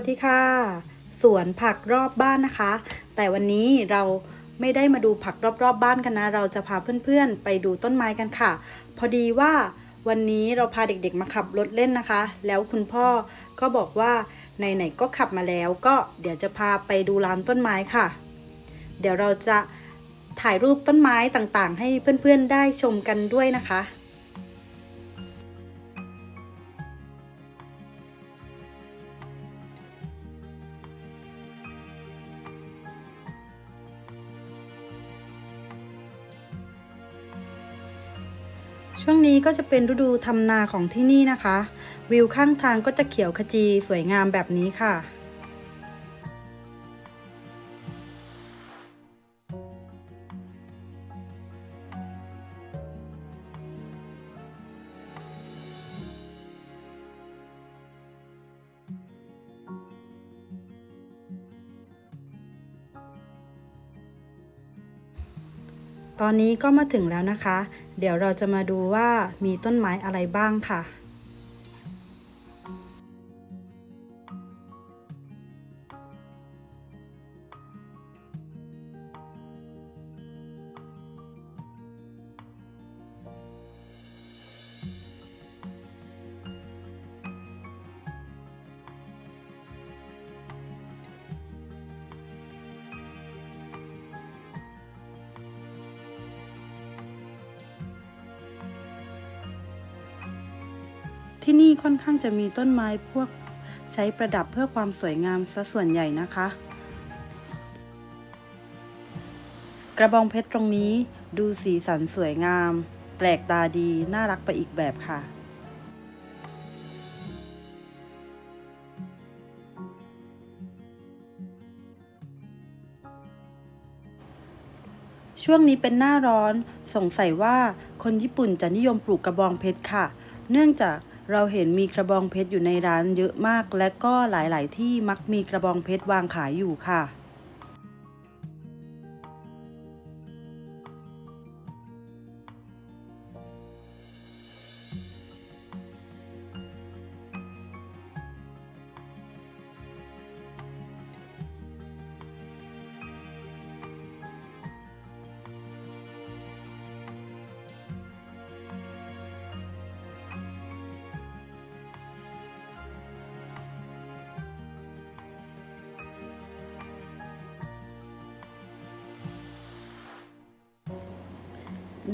วัสดีค่ะ สวนผักรอบบ้านนะคะ แต่วันนี้เราไม่ได้มาดูผักรอบๆบบ้านกันนะ เราจะพาเพื่อนๆ ไปดูต้นไม้กันค่ะ พอดีว่าวันนี้เราพาเด็กๆมาขับรถเล่นนะคะ แล้วคุณพ่อก็บอกว่าไหนๆก็ขับมาแล้ว ก็เดี๋ยวจะพาไปดูร้านต้นไม้ค่ะ เดี๋ยวเราจะถ่ายรูปต้นไม้ต่างๆ ให้เพื่อนๆได้ชมกันด้วยนะคะ ช่วงนี้ก็จะเป็นฤดูทำนาของที่นี่นะคะ วิวข้างทางก็จะเขียวขจีสวยงามแบบนี้ค่ะตอนนี้ก็มาถึงแล้วนะคะ เดี๋ยวเราจะมาดูว่ามีต้นไม้อะไรบ้างค่ะ ที่นี่ค่อนข้างจะมีต้นไม้พวกใช้ประดับเพื่อความสวยงามซะส่วนใหญ่นะคะ กระบองเพชรตรงนี้ดูสีสันสวยงาม แปลกตาดีน่ารักไปอีกแบบค่ะช่วงนี้เป็นหน้าร้อนสงสัยว่าคนญี่ปุ่นจะนิยมปลูกกระบองเพชรค่ะ เนื่องจาก เราเห็นมีกระบองเพชรอยู่ในร้านเยอะมาก และก็หลาย ๆ ที่มักมีกระบองเพชรวางขายอยู่ค่ะ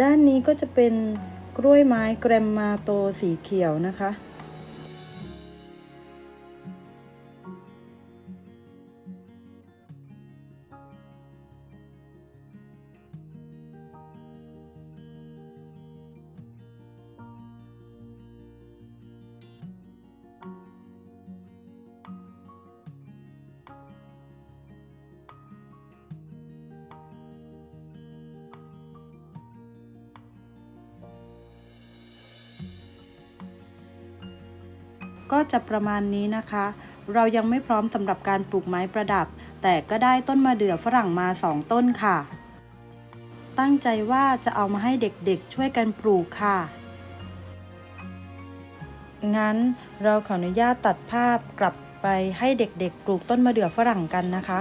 ด้านนี้ก็จะเป็นกล้วยไม้แกรมมาโตสีเขียวนะคะ ก็จะประมาณนี้นะคะ เรายังไม่พร้อมสำหรับการปลูกไม้ประดับ แต่ก็ได้ต้นมะเดื่อฝรั่งมาสองต้นค่ะ ตั้งใจว่าจะเอามาให้เด็กๆช่วยกันปลูกค่ะ งั้นเราขออนุญาตตัดภาพกลับไปให้เด็กๆปลูกต้นมะเดื่อฝรั่งกันนะคะ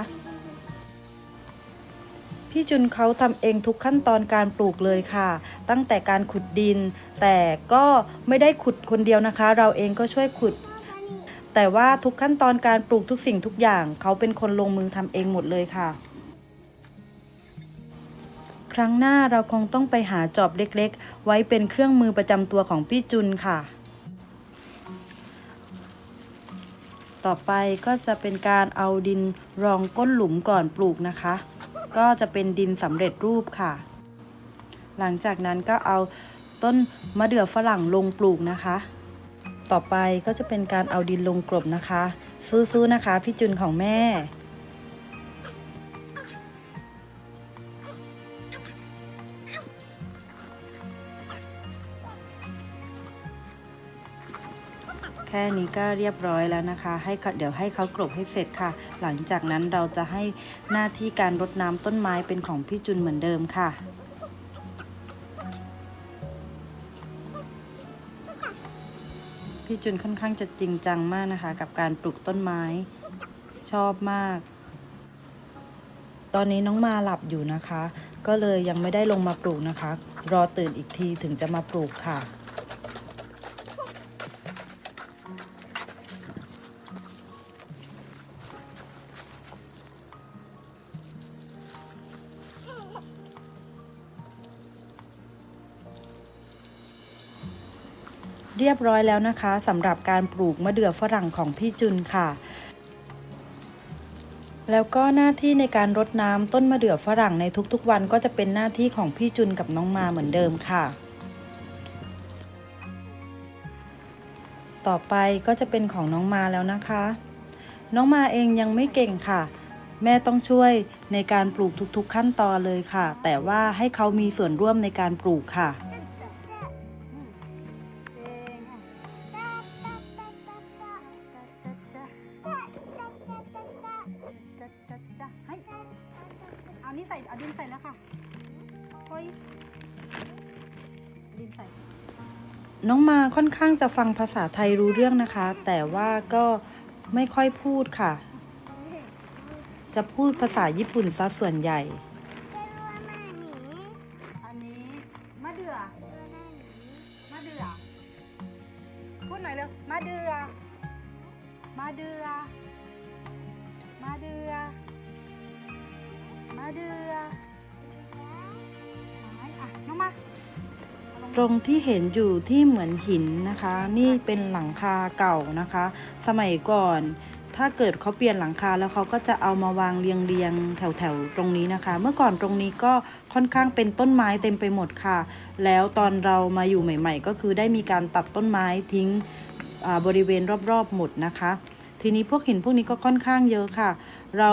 พี่จุนเขาทำเองทุกขั้นตอนการปลูกเลยค่ะ ตั้งแต่การขุดดิน แต่ก็ไม่ได้ขุดคนเดียวนะคะ เราเองก็ช่วยขุด แต่ว่าทุกขั้นตอนการปลูกทุกสิ่งทุกอย่าง เขาเป็นคนลงมือทำเองหมดเลยค่ะ ครั้งหน้าเราคงต้องไปหาจอบเล็กๆ ไว้เป็นเครื่องมือประจำตัวของพี่จุนค่ะ ต่อไปก็จะเป็นการเอาดินรองก้นหลุมก่อนปลูกนะคะ ก็จะเป็นดินสำเร็จรูปค่ะ หลังจากนั้นก็เอาต้นมะเดื่อฝรั่งลงปลูกนะคะ ต่อไปก็จะเป็นการเอาดินลงกลบนะคะ สู้ๆนะคะ พี่จุนของแม่ ค่นี้ก็เรียบร้อยแล้วนะคะ ให้เดี๋ยวให้เขากลบให้เสร็จค่ะ หลังจากนั้นเราจะให้หน้าที่การรดน้ำต้นไม้เป็นของพี่จุนเหมือนเดิมค่ะพี่จุนค่อนข้างจะจริงจังมากนะคะ กับการปลูกต้นไม้ชอบมาก ตอนนี้น้องมาหลับอยู่นะคะ ก็เลยยังไม่ได้ลงมาปลูกนะคะ รอตื่นอีกทีถึงจะมาปลูกค่ะ เรียบร้อยแล้วนะคะสำหรับการปลูกมะเดื่อฝรั่งของพี่จุนค่ะ แล้วก็หน้าที่ในการรดน้ำต้นมะเดื่อฝรั่งในทุกๆวันก็จะเป็นหน้าที่ของพี่จุนกับน้องมาเหมือนเดิมค่ะ ต่อไปก็จะเป็นของน้องมาแล้วนะคะ น้องมาเองยังไม่เก่งค่ะแม่ต้องช่วยในการปลูกทุกๆขั้นตอนเลยค่ะ แต่ว่าให้เขามีส่วนร่วมในการปลูกค่ะ เอานี่ใส่เอาดินใส่แล้วค่ะเฮ้ยดินใส่ น้องมาค่อนข้างจะฟังภาษาไทยรู้เรื่องนะคะ แต่ว่าก็ไม่ค่อยพูดค่ะ จะพูดภาษาญี่ปุ่นซะส่วนใหญ่ อันนี้มะเดื่อมะเดื่อพูดหน่อยเร็วมะเดื่อมะเดื่อมะเดื่อ ตรงที่เห็นอยู่ที่เหมือนหินนะคะ นี่เป็นหลังคาเก่านะคะ สมัยก่อน ถ้าเกิดเขาเปลี่ยนหลังคาแล้วเขาก็จะเอามาวางเรียงเรียงๆแถวๆตรงนี้นะคะ เมื่อก่อนตรงนี้ก็ค่อนข้างเป็นต้นไม้เต็มไปหมดค่ะ แล้วตอนเรามาอยู่ใหม่ ๆ ก็คือได้มีการตัดต้นไม้ทิ้งบริเวณรอบๆหมดนะคะ ทีนี้พวกหินพวกนี้ก็ค่อนข้างเยอะค่ะ เรา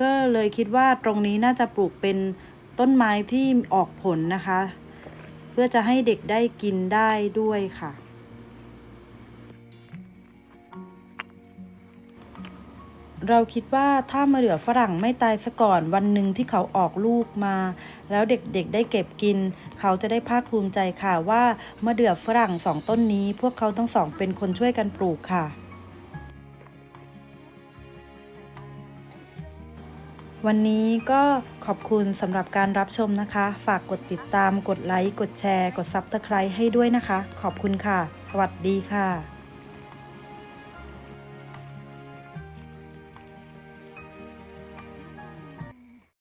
ก็เลยคิดว่าตรงนี้น่าจะปลูกเป็นต้นไม้ที่ออกผลนะคะ เพื่อจะให้เด็กได้กินได้ด้วยค่ะ เราคิดว่าถ้ามะเดื่อฝรั่งไม่ตายซะก่อนวันหนึ่งที่เขาออกลูกมา แล้วเด็กๆได้เก็บกิน เขาจะได้ภาคภูมิใจค่ะว่ามะเดื่อฝรั่งสองต้นนี้ พวกเขาทั้งสองเป็นคนช่วยกันปลูกค่ะ วันนี้ก็ขอบคุณสำหรับการรับชมนะคะ ฝากกดติดตาม กดไลค์ กดแชร์ กดซับสไครต์ให้ด้วยนะคะ ขอบคุณค่ะ สวัสดีค่ะ